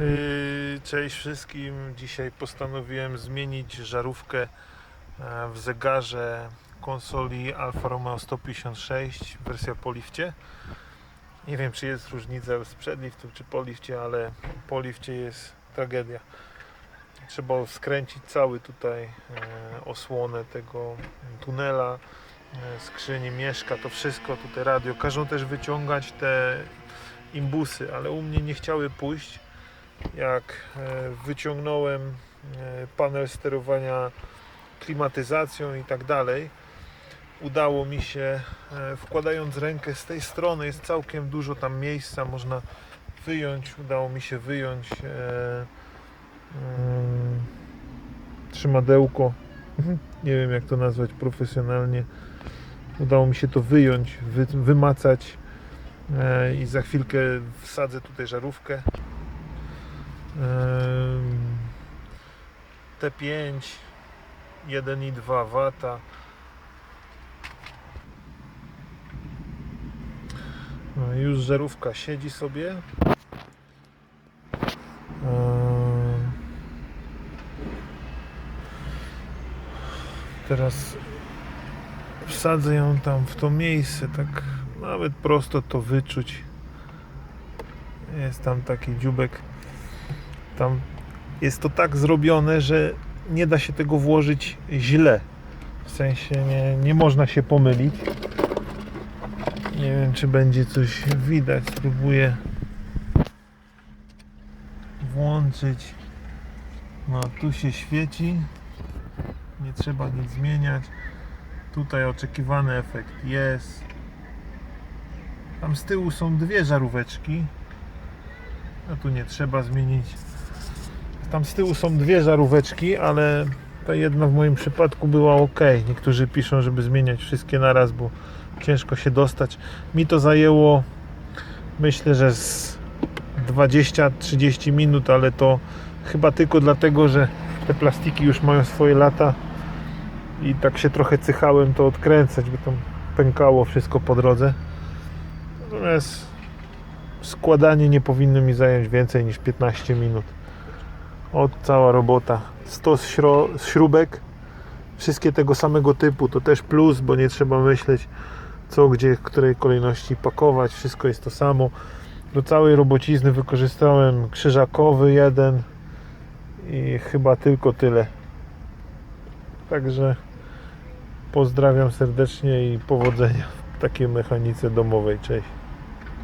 Yy, Cześć wszystkim. Dzisiaj postanowiłem zmienić żarówkę e, w zegarze konsoli Alfa Romeo 156 wersja po lifcie. Nie wiem czy jest różnica z przedliftu czy po lifcie, ale po lifcie jest tragedia. Trzeba skręcić cały tutaj e, osłonę tego tunela, e, skrzyni, mieszka, to wszystko, tutaj radio. Każą też wyciągać te imbusy, ale u mnie nie chciały pójść. Jak e, wyciągnąłem e, panel sterowania klimatyzacją i tak dalej, udało mi się, e, wkładając rękę z tej strony, jest całkiem dużo tam miejsca, można wyjąć, udało mi się wyjąć mm, trzymadełko, nie wiem jak to nazwać profesjonalnie, udało mi się to wyjąć, wy, wymacać i za chwilkę wsadzę tutaj żarówkę. Em, T5 1,2 W już żarówka siedzi sobie. Teraz wsadzę ją tam w to miejsce tak nawet prosto to wyczuć. Jest tam taki dziubek tam jest to tak zrobione, że nie da się tego włożyć źle. W sensie nie, nie można się pomylić. Nie wiem, czy będzie coś widać. Spróbuję włączyć. No, tu się świeci. Nie trzeba nic zmieniać. Tutaj oczekiwany efekt jest. Tam z tyłu są dwie żaróweczki. A tu nie trzeba zmienić tam z tyłu są dwie żaróweczki, ale ta jedna w moim przypadku była ok. Niektórzy piszą, żeby zmieniać wszystkie naraz, bo ciężko się dostać. Mi to zajęło myślę, że z 20-30 minut, ale to chyba tylko dlatego, że te plastiki już mają swoje lata i tak się trochę cychałem to odkręcać, by tam pękało wszystko po drodze. Natomiast składanie nie powinno mi zająć więcej niż 15 minut. Od cała robota. Stos śro- śrubek, wszystkie tego samego typu, to też plus, bo nie trzeba myśleć co, gdzie, w której kolejności pakować, wszystko jest to samo. Do całej robocizny wykorzystałem krzyżakowy jeden i chyba tylko tyle. Także pozdrawiam serdecznie i powodzenia w takiej mechanice domowej. Cześć.